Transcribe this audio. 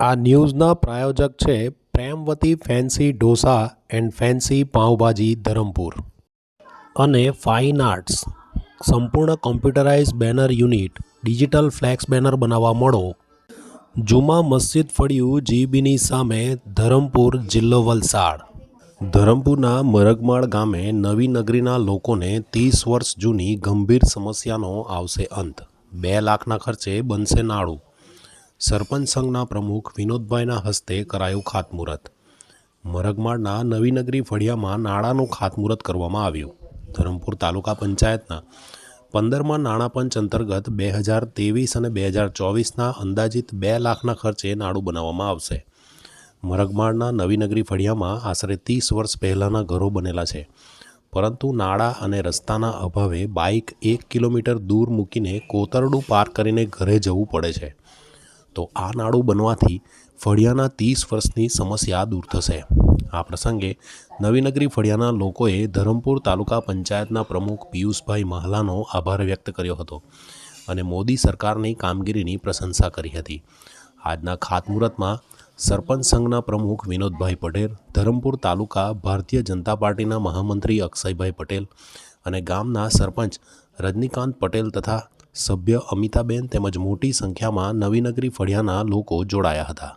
આ ન્યૂઝના પ્રાયોજક છે Premvati fancy dosa and fancy pavbhaji Dharampur. અને ફાઇન આર્ટ્સ. સંપૂર્ણ computerise banner unit, digital flex banner બનાવવા મળો. જુમા મસ્જિદ ફળિયું જીબીની સામે ધરમપુર જિલ્લો વલસાડ. ધરમપુરના મરગમાળ ગામે નવી નગરીના લોકોને ત્રીસ વર્ષ જૂની ગંભીર સમસ્યાનો આવશે અંત. બે લાખના ખર્ચે બનશે નાળું. સરપંચ સંઘના પ્રમુખ વિનોદભાઈના હસ્તે કરાયું ખાતમુહૂર્ત. મરગમાળના નવીનગરી ફળિયામાં નાણાંનું ખાતમુહૂર્ત કરવામાં આવ્યું. ધરમપુર તાલુકા પંચાયતના પંદરમાં નાણાં પંચ અંતર્ગત બે હજાર ત્રેવીસ અને બે હજાર ચોવીસના અંદાજિત બે લાખના ખર્ચે નાણું બનાવવામાં આવશે. મરગમાળના નવીનગરી ફળિયામાં આશરે ત્રીસ વર્ષ પહેલાંના ઘરો બનેલા છે. પરંતુ નાળા અને રસ્તાના અભાવે બાઇક એક કિલોમીટર દૂર મૂકીને કોતરડું પાર્ક કરીને ઘરે જવું પડે છે. તો આ નાળું બનવાથી ફળિયાના ત્રીસ વર્ષની સમસ્યા દૂર થશે. આ પ્રસંગે નવીનગરી ફળિયાના લોકોએ ધરમપુર તાલુકા પંચાયતના પ્રમુખ પિયુષભાઈ મહલાનો આભાર વ્યક્ત કર્યો હતો અને મોદી સરકારની કામગીરીની પ્રશંસા કરી હતી. આજના ખાતમુહૂર્તમાં સરપંચ સંઘના પ્રમુખ વિનોદભાઈ પટેલ, ધરમપુર તાલુકા ભારતીય જનતા પાર્ટીના મહામંત્રી અક્ષયભાઈ પટેલ અને ગામના સરપંચ રજનીકાંત પટેલ તથા સભ્ય અમિતાબેન તેમજ મોટી સંખ્યામાં નવીનગરી ફળિયાના લોકો જોડાયા હતા.